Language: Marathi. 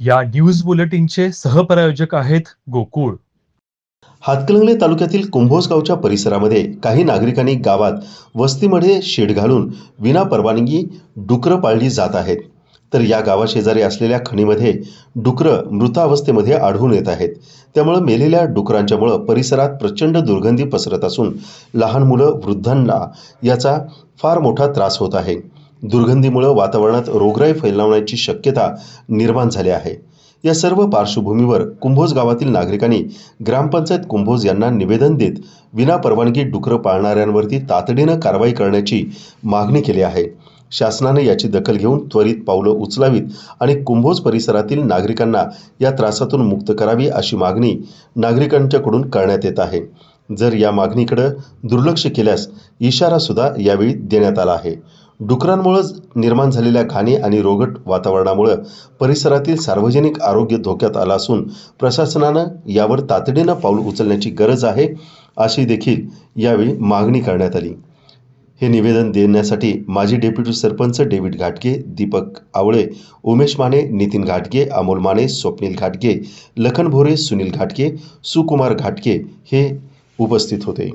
या न्यूज बुलेटिनचे सहप्रायोजक आहेत गोकुळ. हातकलंगले तालुक्यातील कुंभोज गावच्या परिसरामध्ये काही नागरिकांनी गावात वस्तीमध्ये शेड घालून विना परवानगी डुकरं पाळली जात आहेत. तर या गावाशेजारी असलेल्या खणीमध्ये डुकरं मृतावस्थेमध्ये आढळून येत आहेत. त्यामुळं मेलेल्या डुकरांच्यामुळं परिसरात प्रचंड दुर्गंधी पसरत असून लहान मुलं वृद्धांना याचा फार मोठा त्रास होत आहे. दुर्गंधीमुळं वातावरणात रोगराई फैलावण्याची शक्यता निर्माण झाली आहे. या सर्व पार्श्वभूमीवर कुंभोज गावातील नागरिकांनी ग्रामपंचायत कुंभोज यांना निवेदन देत विनापरवानगी डुकरं पाळणाऱ्यांवरती तातडीनं कारवाई करण्याची मागणी केली आहे. शासनाने याची दखल घेऊन त्वरित पावलं उचलावीत आणि कुंभोज परिसरातील नागरिकांना या त्रासातून मुक्त करावी अशी मागणी नागरिकांच्याकडून करण्यात येत आहे. जर या मागणीकडे दुर्लक्ष केल्यास इशारासुद्धा यावेळी देण्यात आला आहे. डुकरांमुळे निर्माण झालेल्या घाणी आणि रोगट वातावरणामुळे परिसरातील सार्वजनिक आरोग्य धोक्यात आलं असून प्रशासनानं यावर तातडीनं पाऊल उचलण्याची गरज आहे अशी देखील यावेळी मागणी करण्यात आली. हे निवेदन देण्यासाठी माजी डेप्युटी सरपंच डेव्हिड घाटगे दीपक आवळे उमेश माने नितीन घाटगे अमोल माने स्वप्नील घाटगे लखन भोरे सुनील घाटगे सुकुमार घाटगे हे उपस्थित होते.